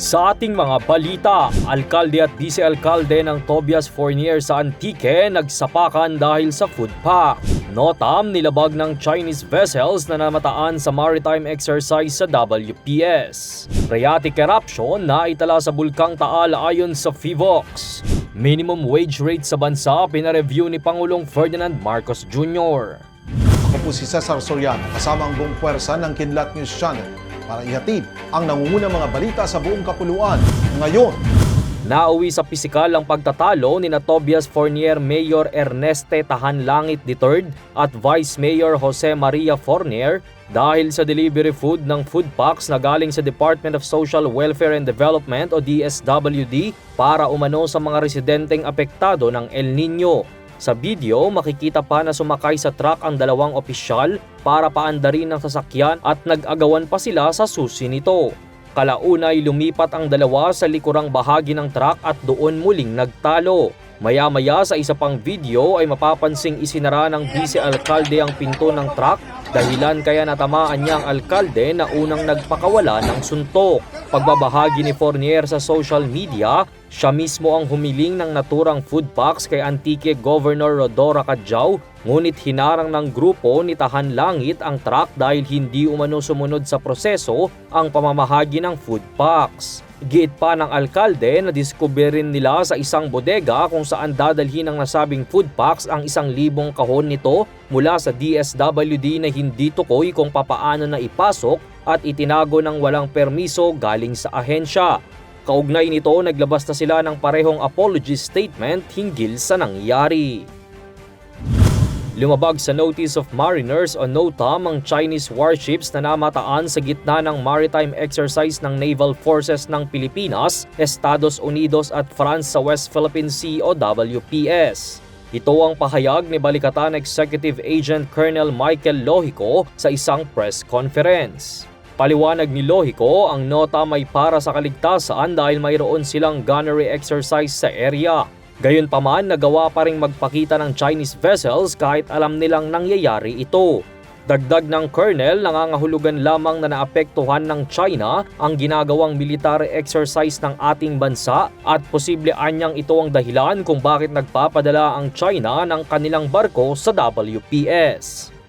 Sa ating mga balita, alkalde at vice-alkalde ng Tobias Fournier sa Antique nagsapakan dahil sa food pack. Notam, nilabag ng Chinese vessels na namataan sa maritime exercise sa WPS. Phreatic eruption na itala sa Bulkang Taal ayon sa FIVOX. Minimum wage rate sa bansa pinareview ni Pangulong Ferdinand Marcos Jr. Ako po si Cesar Soriano kasama ang buong puwersa ng Kidlat News Channel para ihatid ang nangungunang mga balita sa buong kapuluan ngayon. Nauwi sa pisikal ang pagtatalo ni Tobias Fournier Mayor Erneste Tahanlangit III at Vice Mayor Jose Maria Fournier dahil sa delivery food ng food packs na galing sa Department of Social Welfare and Development o DSWD para umano sa mga residenteng apektado ng El Nino. Sa video, makikita pa na sumakay sa truck ang dalawang opisyal para paandarin ng sasakyan at nag-agawan pa sila sa susi nito. Kalaunay lumipat ang dalawa sa likurang bahagi ng truck at doon muling nagtalo. Maya-maya sa isa pang video ay mapapansing isinara ng vice-alkalde ang pinto ng truck dahilan kaya natamaan niya ang alkalde na unang nagpakawala ng suntok. Pagbabahagi ni Fournier sa social media, siya mismo ang humiling ng naturang food packs kay Antique Governor Rodora Cadjao ngunit hinarang ng grupo ni Tahan Langit ang truck dahil hindi umano sumunod sa proseso ang pamamahagi ng food packs. Giit pa ng alkalde na diskuberin nila sa isang bodega kung saan dadalhin ng nasabing food packs ang isang libong kahon nito mula sa DSWD na hindi tukoy kung papaano na ipasok at itinago ng walang permiso galing sa ahensya. Kaugnay nito, naglabas na sila ng parehong apology statement hinggil sa nangyari. Lumabag sa Notice of Mariners o NOTAM ang Chinese warships na namataan sa gitna ng maritime exercise ng Naval Forces ng Pilipinas, Estados Unidos at France sa West Philippine Sea o WPS. Ito ang pahayag ni Balikatan Executive Agent Colonel Michael Lohico sa isang press conference. Paliwanag ni Lohico, ang nota may para sa kaligtasan dahil mayroon silang gunnery exercise sa area. Gayunpaman, nagawa pa ring magpakita ng Chinese vessels kahit alam nilang nangyayari ito. Dagdag ng Colonel, nangangahulugan lamang na naapektuhan ng China ang ginagawang military exercise ng ating bansa at posible anyang ito ang dahilan kung bakit nagpapadala ang China ng kanilang barko sa WPS.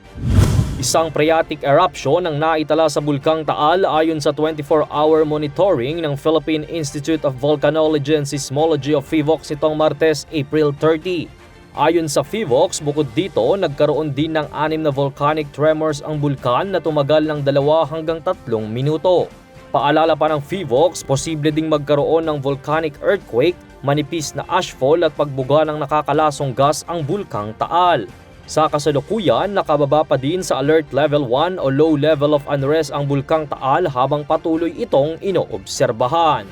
Isang phreatic eruption ang naitala sa Bulkang Taal ayon sa 24-hour monitoring ng Philippine Institute of Volcanology and Seismology of FIVOX itong Martes, April 30. Ayon sa FIVOX, bukod dito, nagkaroon din ng anim na volcanic tremors ang bulkan na tumagal ng dalawa hanggang tatlong minuto. Paalala pa ng FIVOX, posible ding magkaroon ng volcanic earthquake, manipis na ashfall at pagbuga ng nakakalasong gas ang Bulkang Taal. Sa kasalukuyan, nakababa pa din sa Alert Level 1 o Low Level of Unrest ang Bulkang Taal habang patuloy itong inoobserbahan.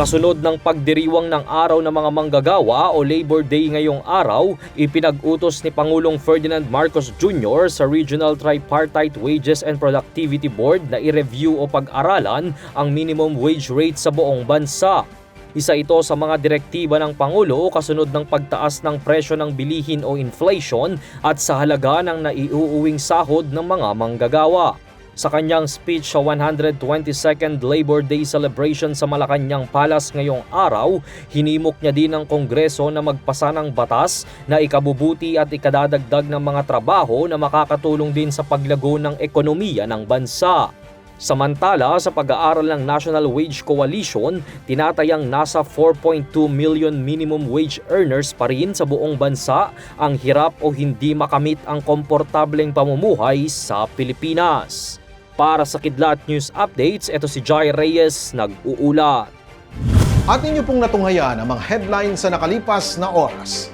Kasunod ng pagdiriwang ng araw ng mga manggagawa o Labor Day ngayong araw, ipinag-utos ni Pangulong Ferdinand Marcos Jr. sa Regional Tripartite Wages and Productivity Board na i-review o pag-aralan ang minimum wage rate sa buong bansa. Isa ito sa mga direktiba ng Pangulo kasunod ng pagtaas ng presyo ng bilihin o inflation at sa halaga ng naiuuwing sahod ng mga manggagawa. Sa kanyang speech sa 122nd Labor Day celebration sa Malacanang Palace ngayong araw, hinimok niya din ang Kongreso na magpasa ng batas na ikabubuti at ikadadagdag ng mga trabaho na makakatulong din sa paglago ng ekonomiya ng bansa. Samantala, sa pag-aaral ng National Wage Coalition, tinatayang nasa 4.2 million minimum wage earners pa rin sa buong bansa ang hirap o hindi makamit ang komportableng pamumuhay sa Pilipinas. Para sa Kidlat News Updates, ito si Jai Reyes, nag-uulat. At ninyo pong natunghayan ang mga headlines sa nakalipas na oras.